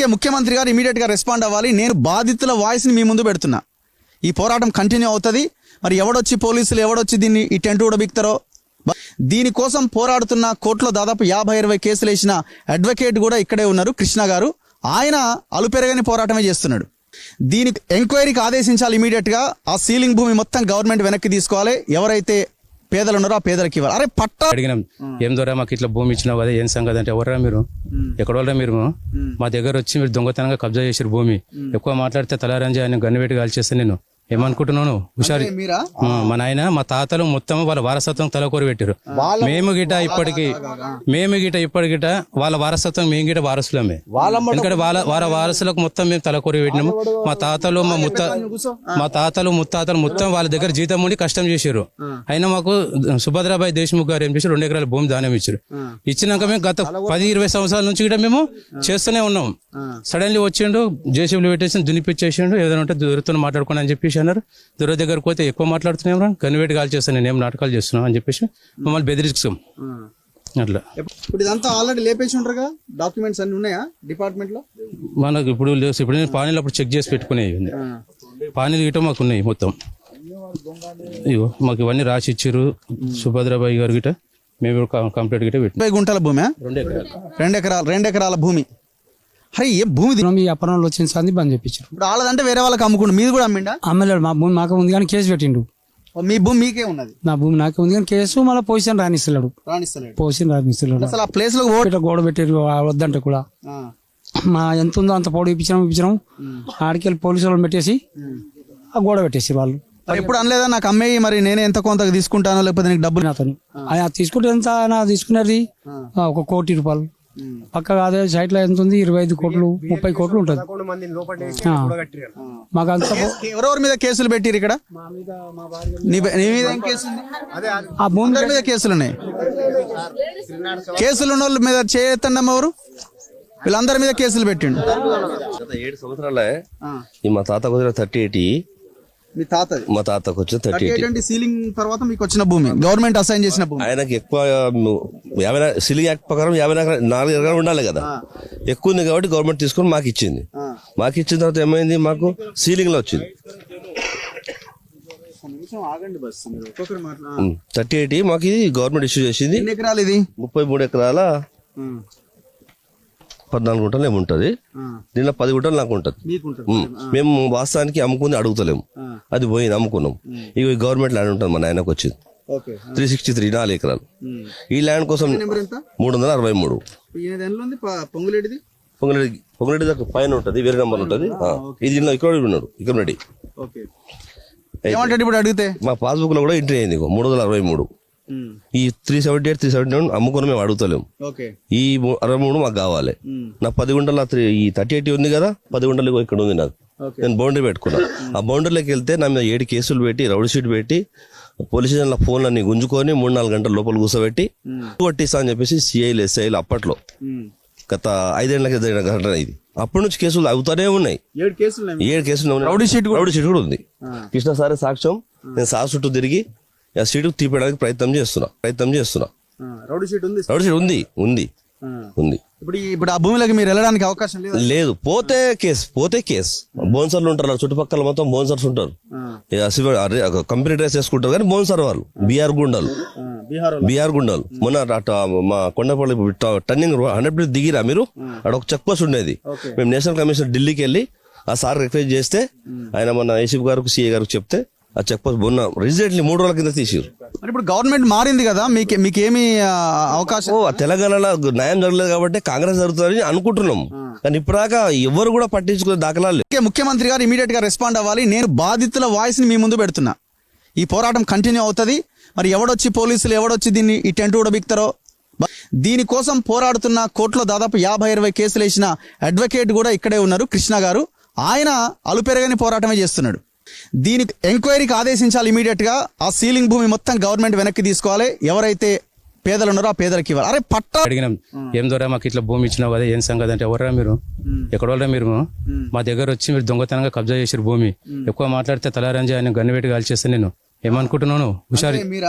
Okay ముఖ్యమంత్రి గారు ఇమీడియట్గా రెస్పాండ్ అవ్వాలి. నేను బాధితుల వాయిస్ని మీ ముందు పెడుతున్నా. ఈ పోరాటం కంటిన్యూ అవుతుంది. మరి ఎవడొచ్చి పోలీసులు ఎవడొచ్చి దీన్ని ఈ టెంట్ కూడా బిక్తారో దీనికోసం పోరాడుతున్న కోర్టులో దాదాపు యాభై ఇరవై కేసులు వేసిన అడ్వకేట్ కూడా ఇక్కడే ఉన్నారు కృష్ణ గారు. ఆయన అలుపెరగని పోరాటమే చేస్తున్నాడు. దీనికి ఎంక్వైరీకి ఆదేశించాలి ఇమీడియట్గా. ఆ సీలింగ్ భూమి మొత్తం గవర్నమెంట్ వెనక్కి తీసుకోవాలి. ఎవరైతే పేదలు ఉన్నారో ఆ పేదలకు ఇవ్వాలి. అరే పట్టా అడిగినాం ఏం ద్వారా మాకు ఇట్లా భూమి ఇచ్చినావు కదా ఏం సంగతి? అంటే ఎవరా మీరు? ఎక్కడ వాళ్ళరా మీరు? మా దగ్గర వచ్చి మీరు దొంగతనంగా కబ్జా చేసారు భూమి. ఎక్కువ మాట్లాడితే తలారంజి ఆయన గన్నుపెట్టి కాల్చేస్తే నేను. ఏమనుకుంటున్నాను హుషారి. మా నాయన మా తాతలు మొత్తం వాళ్ళ వారసత్వం తలకొరి పెట్టారు. మేము గిట ఇప్పటికి మేము గిట ఇప్పటికిట వాళ్ళ వారసత్వం మేము గిట వారసులమే. ఎందుకంటే వాళ్ళ వాళ్ళ వారసులకు మొత్తం మేము తలకొరి పెట్టినాము. మా తాతలు మా ముత్త మా తాతలు ముత్తాతలు మొత్తం వాళ్ళ దగ్గర జీతం ఉండి కష్టం చేశారు అయినా మాకు సుభద్రాబాయి దేశ్ముఖ్ గారు ఏం చేశారు రెండు ఎకరాల భూమి దానం ఇచ్చారు ఇచ్చినాక మేము గత పది ఇరవై సంవత్సరాల నుంచి కూడా మేము చేస్తూనే ఉన్నాం. సడన్లీ వచ్చిండు జేసీబీలు పెట్టేసి దునిపిచ్చేసిండు ఏదైనా ఉంటే దూరతో మాట్లాడుకోండి అని చెప్పేసి అన్నారు. దూర దగ్గరకు పోతే ఎక్కువ మాట్లాడుతున్నాం రా. కన్వేట్ కాల్ చేస్తాను నేను ఏం నాటకాలు చేస్తున్నాం అని చెప్పేసి మమ్మల్ని బెదిరిస్తాం. అట్లా. ఇప్పుడు ఇదంతా ఆల్రెడీ లేపేసి ఉంటారు కదా? డాక్యుమెంట్స్ అన్ని ఉన్నాయా డిపార్ట్మెంట్లో? మనకు ఇప్పుడు లేవు. ఇప్పుడు నేను పానీలు అప్పుడు చెక్ చేసి పెట్టుకునేవి ఉంది పానీలు గిట్ట మాకు ఉన్నాయి మొత్తం. ఇగో మాకు ఇవన్నీ రాసి ఇచ్చారు సుభద్రాబాయి గారు గిట్ట. మేము కంప్లీట్ గిట్ట పెట్టినాం. ముప్పై గుంటల భూమి రెండు ఎకరాలు. రెండు ఎకరాలు రెండు ఎకరాల భూమి. అరే ఏ భూమి? మీ వచ్చిన సంది బంద్ చెప్పించారు ఇప్పుడు వాళ్ళదంటే వేరే వాళ్ళకి అమ్ముకుంటు మీది కూడా అమ్మిండా? అమ్మలేడు మా భూమి మాకు ఉంది కానీ కేసు పెట్టిండు. ఓ, మీ భూమి మీకే ఉన్నది. నా భూమి నాకే ఉంది కానీ కేసు మళ్ళీ పొజిషన్ రానిస్తలేడు. రాణిస్తలేడు పొజిషన్ రానిస్తలేడు. అసలు ఆ ప్లేస్లో ఓటు ఇట్లా గోడ పెట్టారు ఆ వద్దంటే కూడా. ఆ, మా ఎంత ఉందో అంత పొడి ఇప్పించినాం ఇప్పించినాం. ఆడికి వెళ్ళి పోలీసు వాళ్ళని పెట్టేసి ఆ గోడ పెట్టేసి వాళ్ళు. మరి ఎప్పుడు అనలేదా? నాకు అమ్మేయి మరి నేనే ఎంత కొంత తీసుకుంటానో లేకపోతే నీకు డబ్బులు అతను ఆయన తీసుకుంటే ఎంత ఆయన తీసుకున్నది? ఆ, ఒక కోటి రూపాయలు. పక్కగా అదే సైట్లో ఎంత ఉంది? ఇరవై ఐదు కోట్లు ముప్పై కోట్లు ఉంటుంది. మాకు అంత ఎవరెవరి మీద కేసులు పెట్టిరు ఇక్కడ? నీ మీద ఏం కేసు ఉంది ఆ భూమి మీద కేసులు ఉన్నాయి. కేసులు ఉన్న వాళ్ళ మీద చేయొద్దండి ఎవరు? వీళ్ళందరి మీద కేసులు పెట్టిండు. గత ఏడు సంవత్సరాలే ఈ మా తాతకు వచ్చిన థర్టీ ఎయిటీ మీ తాతది. మా తాతకు వచ్చిన థర్టీ ఎయిటీ సీలింగ్ తర్వాత మీకు వచ్చిన భూమి? గవర్నమెంట్ అసైన్ చేసిన భూమి. ఆయనకి ఎక్కువ యాభై సిలింగ్ యాక్ట్ ప్రకారం యాభై నాలుగు ఎకరాలు ఉండాలి కదా. ఎక్కువ ఉంది కాబట్టి గవర్నమెంట్ తీసుకొని మాకు ఇచ్చింది. మాకు ఇచ్చిన తర్వాత ఏమైంది? మాకు సీలింగ్లో వచ్చింది. థర్టీ ఎయిటీ మాకు ఇది గవర్నమెంట్ ఇష్యూ చేసింది. ఎకరాలు ఇది? ముప్పై మూడు ఎకరాల పద్నాలుగు గుంటలు ఏముంటది దీనిలో పది గుంటలు నాకు ఉంటది. మేము వాస్తవానికి అమ్ముకుంది అడుగుతలేము. అది పోయింది అమ్ముకున్నాం. ఇక గవర్నమెంట్ ల్యాండ్ ఉంటుంది మా నాయనకు వచ్చింది. త్రీ సిక్స్టీ త్రీ నాలుగు ఎకరాలు. ఈ ల్యాండ్ కోసం మూడు వందల అరవై మూడు. పొంగులేటిది? పొంగరెడ్డి పొంగరెడ్డి దగ్గర పైన ఉంటుంది వేరే నెంబర్ ఉంటుంది. ఇది దీనిలో ఇక్కడ ఉన్నాడు ఇక్కడ రెడ్డి ఏమంటాడు ఇప్పుడు అడిగితే? మా పాస్బుక్లో కూడా ఎంట్రీ అయింది మూడు వందల అరవై మూడు. ఈ three seventy eight three seventy nine అమ్ముకొని మేము అడుగుతలేము ఓకే ఈ అరవై మూడు మాకు కావాలి. నా పది గుంటల త్రీ ఈ థర్టీ ఎయిట్ ఉంది కదా పది గుంటలు ఇక్కడ ఉంది నాకు. నేను బౌండరీ పెట్టుకున్నా. ఆ బౌండరీలోకి వెళ్తే నా మీద ఏడు కేసులు పెట్టి రౌడ్ షీట్ పెట్టి పోలీస్ స్టేషన్లో ఫోన్ అన్ని గుంజుకొని మూడు నాలుగు గంటల లోపల కూర్చోబెట్టి కొట్టిస్తా అని చెప్పేసి సిఐలు ఎస్ఐలు అప్పట్లో. గత ఐదేళ్ళకి జరిగిన ఘటన ఇది. అప్పటి నుంచి కేసులు అవుతానే ఉన్నాయి. ఏడు కేసులు ఉన్నాయి. ఏడు కేసులు ఉన్నాయి. రౌడీ షీట్ కూడా- రౌడీ షీట్ కూడా ఉంది. కృష్ణ సారే సాక్ష్యం. నేను సార్ చుట్టూ తిరిగి ఆ సీటు తీపడానికి ప్రయత్నం చేస్తున్నా ప్రయత్నం చేస్తున్నా. రౌడీ షీట్ ఉంది. రౌడీ షీట్ ఉంది ఉంది ఇప్పుడు ఈ- ఇప్పుడు ఆ భూమిలోకి మీరు వెళ్ళడానికి అవకాశం లేదు? లేదు పోతే కేసు పోతే కేసు. బోన్సర్లు ఉంటారు చుట్టుపక్కల మొత్తం బోన్సర్స్ ఉంటారు. కంపెనీ డ్రెస్ వేసుకుంటారు కానీ బోన్సర్ వాళ్ళు బీఆర్ గుండాలు. బీహార్ బీఆర్ గుండాలు. మొన్న మా కొండపల్లి టర్నింగ్ హండ్రెడ్ ప్లేస్ దిగిరా మీరు? అక్కడ ఒక చెక్ పోస్ట్ ఉండేది. మేము నేషనల్ కమిషన్ ఢిల్లీకి వెళ్ళి ఆ సార్ రిక్వెస్ట్ చేస్తే ఆయన మన ఏసీపీ గారికి సీఏ గారికి చెప్తే ఆ చెక్ పోస్ట్ మొన్న రీసెంట్లీ మూడు రోజుల కింద తీసిరు మరి ఇప్పుడు గవర్నమెంట్ మారింది కదా మీకు మీకేమి ఆ, అవకాశం? ఓ ఆ తెలంగాణలో న్యాయం జరగలేదు కాబట్టి కాంగ్రెస్ జరుగుతుందని అనుకుంటున్నాం కానీ ఇప్పటిదాకా ఎవరు కూడా పట్టించుకునే దాఖలాలు లేవు. ముఖ్యమంత్రి గారు ఇమీడియట్గా రెస్పాండ్ అవ్వాలి. నేను బాధితుల వాయిస్ని మీ ముందు పెడుతున్నా. ఈ పోరాటం కంటిన్యూ అవుతుంది. మరి ఎవడొచ్చి పోలీసులు ఎవడొచ్చి దీన్ని ఈ టెంట్ కూడా బిక్తారో? బ- దీనికోసం పోరాడుతున్న కోర్టులో దాదాపు యాభై ఇరవై కేసులు వేసిన అడ్వకేట్ కూడా ఇక్కడే ఉన్నారు కృష్ణ గారు. ఆయన అలుపెరగని పోరాటమే చేస్తున్నాడు. దీనికి ఎంక్వైరీకి ఆదేశించాలి ఇమీడియట్గా. ఆ సీలింగ్ భూమి మొత్తం గవర్నమెంట్ వెనక్కి తీసుకోవాలి. ఎవరైతే పేదలు ఉన్నారో ఆ పేదలకు ఇవ్వాలి. అరే పట్టా అడిగినాం. ఏం ద్వారా మాకు ఇట్లా భూమి ఇచ్చినావు కదా ఏం సంగతి అంటే ఎవరా మీరు? ఎక్కడ వాళ్ళరా మీరు? మా దగ్గర వచ్చి మీరు దొంగతనంగా కబ్జా చేసారు భూమి. ఎక్కువ మాట్లాడితే తలారంజి ఆయన గన్నుపెట్టి కాల్చేస్తే నేను. ఏమనుకుంటున్నాను హుషారి